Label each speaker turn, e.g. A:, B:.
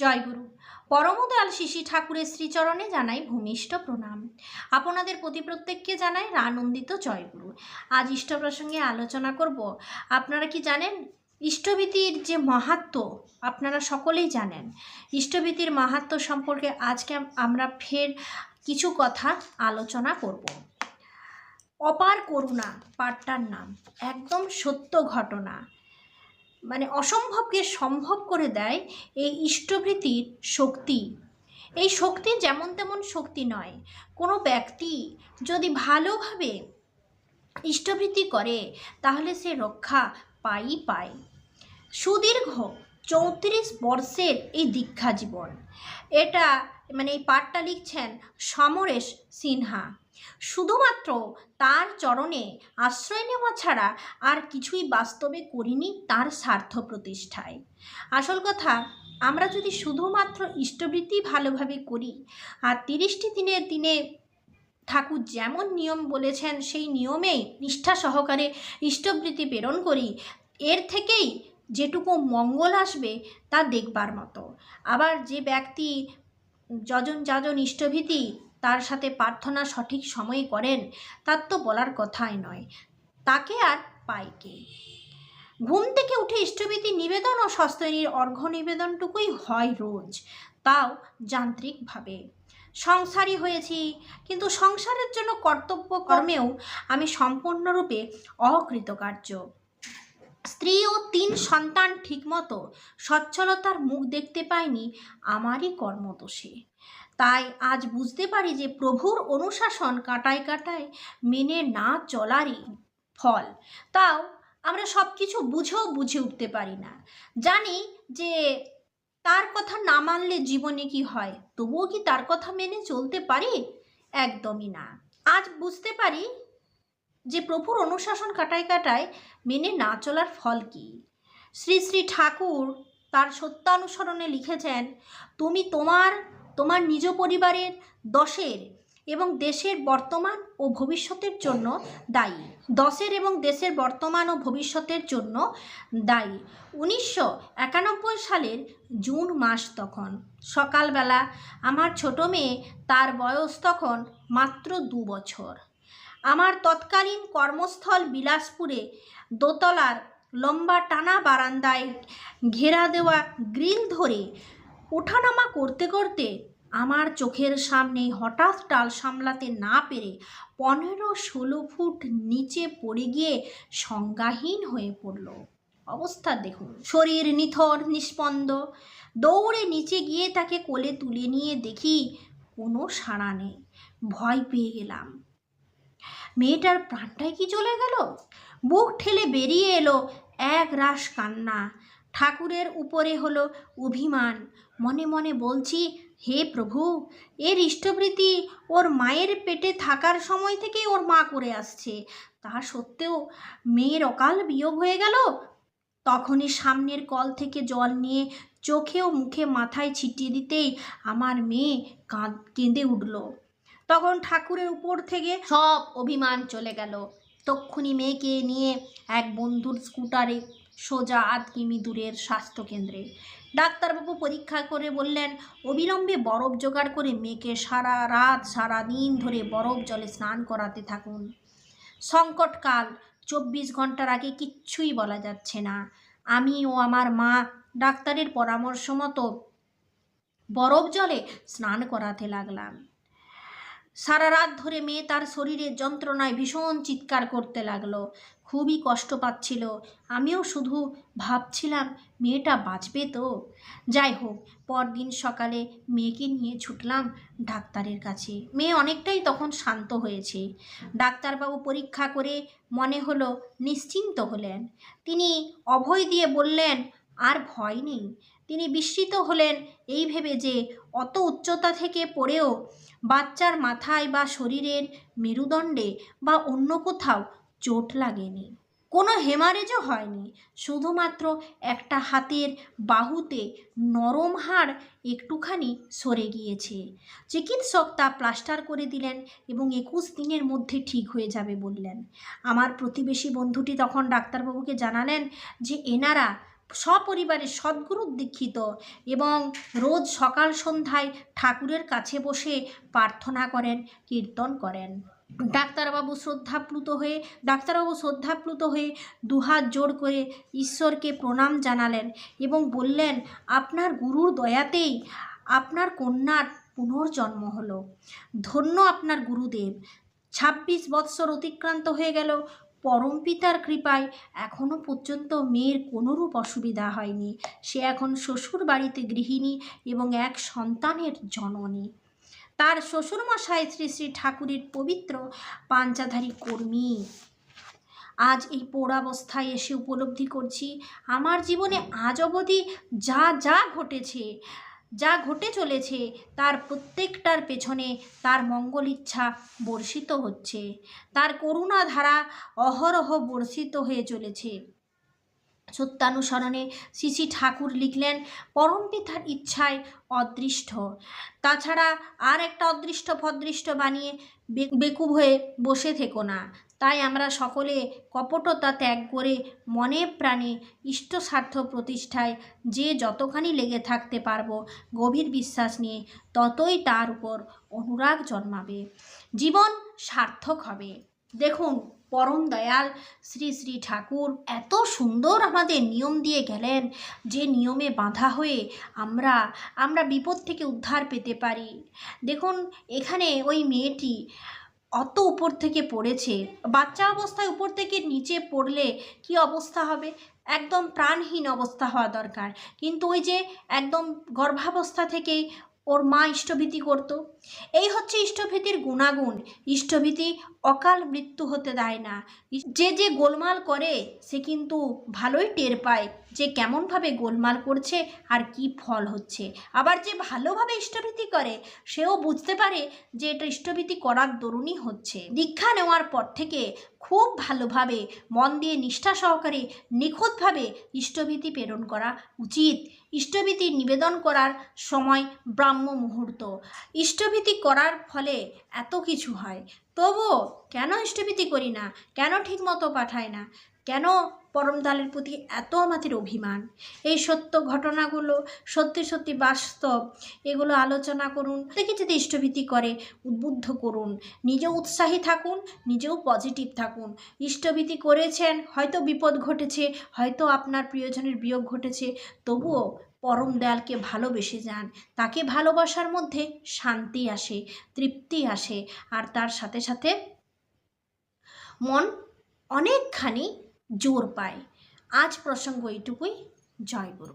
A: জয়গুরু। পরমদয়াল শিশি ঠাকুরের শ্রীচরণে জানাই ভূমিষ্ঠ প্রণাম। আপনাদের প্রতি প্রত্যেককে জানাই আনন্দিত জয়গুরু। আজ ইষ্ট প্রসঙ্গে আলোচনা করব। আপনারা কি জানেন, ইষ্টভীতির যে মাহাত্ম আপনারা সকলেই জানেন। ইষ্টভীতির মাহাত্ম সম্পর্কে আজকে আমরা ফের কিছু কথা আলোচনা করব। অপার করুণা, পাঠটার নাম। একদম সত্য ঘটনা। মানে অসম্ভবকে সম্ভব করে দেয় এই ইষ্টভৃতির শক্তি। এই শক্তি যেমন তেমন শক্তি নয়। কোনো ব্যক্তি যদি ভালোভাবে ইষ্টভৃতি করে, তাহলে সে রক্ষা পাই পায় সুদীর্ঘ চৌত্রিশ বর্ষের এই দীক্ষা জীবন। এটা মানে এই পাঠটা লিখছেন সমরেশ সিনহা। শুধুমাত্র তার চরণে আশ্রয় নেওয়া ছাড়া আর কিছুই বাস্তবে করিনি তার স্বার্থ প্রতিষ্ঠায়। আসল কথা, আমরা যদি শুধুমাত্র ইষ্টবৃত্তি ভালোভাবে করি আর তিরিশটি দিনের দিনে ঠাকুর যেমন নিয়ম বলেছেন, সেই নিয়মেই নিষ্ঠা সহকারে ইষ্টবৃত্তি প্রেরণ করি, এর থেকেই যেটুকু মঙ্গল আসবে তা দেখবার মতো। আবার যে ব্যক্তি যজন যাজন ইষ্টভীতি তার সাথে প্রার্থনা সঠিক সময়ে করেন, তার তো বলার কথাই নয়। তাকে আর পায় কে? ঘুম থেকে উঠে ইষ্টভীতি নিবেদন ও সস্তনীর অর্ঘ্য নিবেদনটুকুই হয় রোজ, তাও যান্ত্রিকভাবে। সংসারী হয়েছি, কিন্তু সংসারের জন্য কর্তব্য কর্মেও আমি সম্পূর্ণরূপে অকৃতকার্য। স্ত্রী ও তিন সন্তান ঠিকমতো সচ্ছলতার মুখ দেখতে পাইনি আমারই কর্মদোষে। তাই আজ বুঝতে পারি যে প্রভুর অনুশাসন কাটায় কাটায় মেনে না চলারই ফল। তাও আমরা সব কিছু বুঝেও বুঝে উঠতে পারি না। জানি যে তার কথা না মানলে জীবনে কি হয়, তবুও কি তার কথা মেনে চলতে পারি? একদমই না। আজ বুঝতে পারি যে প্রভুর অনুশাসন কাটায় কাটায় মেনে না চলার ফল কি। শ্রী শ্রী ঠাকুর তার সত্যানুসরণে লিখেছেন, তুমি তোমার তোমার নিজ পরিবারের, দশের এবং দেশের বর্তমান ও ভবিষ্যতের জন্য দায়ী। দশের এবং দেশের বর্তমান ও ভবিষ্যতের জন্য দায়ী। উনিশশো একানব্বই সালের জুন মাস তখন। সকালবেলা আমার ছোট মেয়ে তার বয়স তখন মাত্র দু বছর। আমার তৎকালীন কর্মস্থল বিলাসপুরে দোতলার লম্বা টানা বারান্দায় ঘেরা দেওয়া গ্রিল ধরে ওঠানামা করতে করতে আমার চোখের সামনে হঠাৎ টাল সামলাতে না পেরে পনেরো ষোলো ফুট নিচে পড়ে গিয়ে সংজ্ঞাহীন হয়ে পড়ল। অবস্থা দেখুন, শরীর নিথর নিস্পন্দ দৌড়ে নিচে গিয়ে তাকে কোলে তুলে নিয়ে দেখি কোনো সাড়া নেই। ভয় পেয়ে গেলাম। মেয়েটার প্রাণটাই কি চলে গেল? বুক ঠেলে বেরিয়ে এলো এক রাস কান্না। ঠাকুরের উপরে হলো অভিমান। মনে মনে বলছি, হে প্রভু, এর ইষ্টবৃত্তি ওর মায়ের পেটে থাকার সময় থেকেই ওর মা করে আসছে। তা সত্ত্বেও মেয়ের অকাল বিয়োগ হয়ে গেল? তখনই সামনের কল থেকে জল নিয়ে চোখে ও মুখে মাথায় ছিটিয়ে দিতেই আমার মেয়ে কাঁদ, কেঁদে উঠল। তখন ঠাকুরের উপর থেকে সব অভিমান চলে গেল। তক্ষুনি মেয়েকে নিয়ে এক বন্ধুর স্কুটারে সোজা আধ কিমি দূরের স্বাস্থ্যকেন্দ্রে। ডাক্তারবাবু পরীক্ষা করে বললেন, অবিলম্বে বরফ জোগাড় করে মেয়েকে সারা রাত, সারা দিন ধরে বরফ জলে স্নান করাতে থাকুন। সংকটকাল, চব্বিশ ঘণ্টার আগে কিচ্ছুই বলা যাচ্ছে না। আমি ও আমার মা ডাক্তারের পরামর্শ মতো বরফ জলে স্নান করাতে লাগলাম। সারা রাত ধরে মেয়ে তার শরীরের যন্ত্রণায় ভীষণ চিৎকার করতে লাগল। খুবই কষ্ট পাচ্ছিল। আমিও শুধু ভাবছিলাম, মেয়েটা বাঁচবে তো? যাই হোক, পরদিন সকালে মেয়েকে নিয়ে ছুটলাম ডাক্তারের কাছে। মেয়ে অনেকটাই তখন শান্ত হয়েছে। ডাক্তারবাবু পরীক্ষা করে মনে হলো নিশ্চিন্ত হলেন। তিনি অভয় দিয়ে বললেন, আর ভয় নেই। তিনি বিস্মিত হলেন। এই ভেবে যে অত উচ্চতা থেকে পড়েও বাচ্চার মাথায় বা শরীরের মেরুদণ্ডে বা অন্য কোথাও চোট লাগেনি। কোনো হেমারেজও হয়নি। শুধুমাত্র একটা হাতের বাহুতে নরম হাড় একটুখানি সরে গিয়েছে। চিকিৎসক তা প্লাস্টার করে দিলেন এবং একুশ দিনের মধ্যে ঠিক হয়ে যাবে বললেন। আমার প্রতিবেশী বন্ধুটি তখন ডাক্তারবাবুকে জানালেন যে, এনারা সপরিবারে সদ্গুরু দীক্ষিত এবং রোজ সকাল সন্ধ্যায় ঠাকুরের কাছে বসে প্রার্থনা করেন, কীর্তন করেন। ডাক্তারবাবু শ্রদ্ধাপ্লুত হয়ে, ডাক্তারবাবু শ্রদ্ধাপ্লুত হয়ে দুহাত জোড় করে ঈশ্বরকে প্রণাম জানালেন এবং বললেন, আপনার গুরুর দয়াতেই আপনার কন্যার পুনর্জন্ম হলো। ধন্য আপনার গুরুদেব। ছাব্বিশ বৎসর অতিক্রান্ত হয়ে গেল পরম পিতার কৃপায় এখনও পর্যন্ত মেয়ের কোনোরূপ অসুবিধা হয়নি। সে এখন শ্বশুর বাড়িতে গৃহিণী এবং এক সন্তানের জননী। তার শ্বশুরমশাই শ্রী শ্রী ঠাকুরের পবিত্র পাঞ্চাধারী কর্মী। আজ এই পৌরাবস্থায় এসে উপলব্ধি করছি, আমার জীবনে আজ অবধি যা যা ঘটেছে যা ঘটে চলেছে তার প্রত্যেকটার পেছনে তার মঙ্গল ইচ্ছা বর্ষিত হচ্ছে। তার করুণা ধারা অহরহ বর্ষিত হয়ে চলেছে। সত্যানুসরণে শ্রী ঠাকুর লিখলেন, পরম পিতার ইচ্ছায় অদৃষ্ট। তাছাড়া আর একটা অদৃষ্ট ফদৃষ্ট বানিয়ে বেকুব হয়ে বসে থেকো না। তাই আমরা সকলে কপটতা ত্যাগ করে মনে প্রাণে ইষ্ট স্বার্থ প্রতিষ্ঠায় যে যতখানি লেগে থাকতে পারব গভীর বিশ্বাস নিয়ে ততই তার উপর অনুরাগ জন্মাবে। জীবন সার্থক হবে। দেখুন পরম দয়াল শ্রী শ্রী ঠাকুর এত সুন্দর আমাদের নিয়ম দিয়ে গেলেন যে নিয়মে বাঁধা হয়ে আমরা আমরা বিপদ থেকে উদ্ধার পেতে পারি। দেখুন, এখানে ওই মেয়েটি অত উপর থেকে পড়েছে। বাচ্চা অবস্থায় উপর থেকে নিচে পড়লে কি অবস্থা হবে? একদম প্রাণহীন অবস্থা হওয়া দরকার। কিন্তু ওই যে একদম গর্ভাবস্থা থেকেই ওর মা ইষ্টভীতি করতো। এই হচ্ছে ইষ্টভীতির গুণাগুণ। ইষ্টভীতি অকাল মৃত্যু হতে দেয় না। যে যে গোলমাল করে, সে কিন্তু ভালোই টের পায়। যে কেমনভাবে গোলমাল করছে আর কি ফল হচ্ছে। আবার যে ভালোভাবে ইষ্টভীতি করে, সেও বুঝতে পারে যে এটা ইষ্টভীতি করার দরুণই হচ্ছে। দীক্ষা নেওয়ার পর থেকে খুব ভালোভাবে, মন দিয়ে নিষ্ঠা সহকারে, নিখুঁতভাবে ইষ্টভীতি প্রেরণ করা উচিত। ইষ্টভীতি নিবেদন করার সময় ব্রাহ্ম মুহূর্ত। ইষ্টভীতি করার ফলে এত কিছু হয়। তবুও কেন ইষ্টভীতি করি না? কেন ঠিকমতো পাঠায় না? কেন পরমদালের প্রতি এত আমাদের অভিমান? এই সত্য ঘটনাগুলো সত্যি সত্যি বাস্তব। এগুলো আলোচনা করুন, দেখে যদি ইষ্টভীতি করে, উদ্বুদ্ধ করুন। নিজেও উৎসাহী থাকুন, নিজেও পজিটিভ থাকুন। ইষ্টভীতি করেছেন, হয়তো বিপদ ঘটেছে, হয়তো আপনার প্রিয়জনের বিয়োগ ঘটেছে। তবুও পরম দয়ালকে ভালোবেসে যান। তাকে ভালোবাসার মধ্যে শান্তি আসে, তৃপ্তি আসে। আর তার সাথে সাথে মন অনেকখানি জোর পায়। আজ প্রসঙ্গ এইটুকুই। জয় গুরু।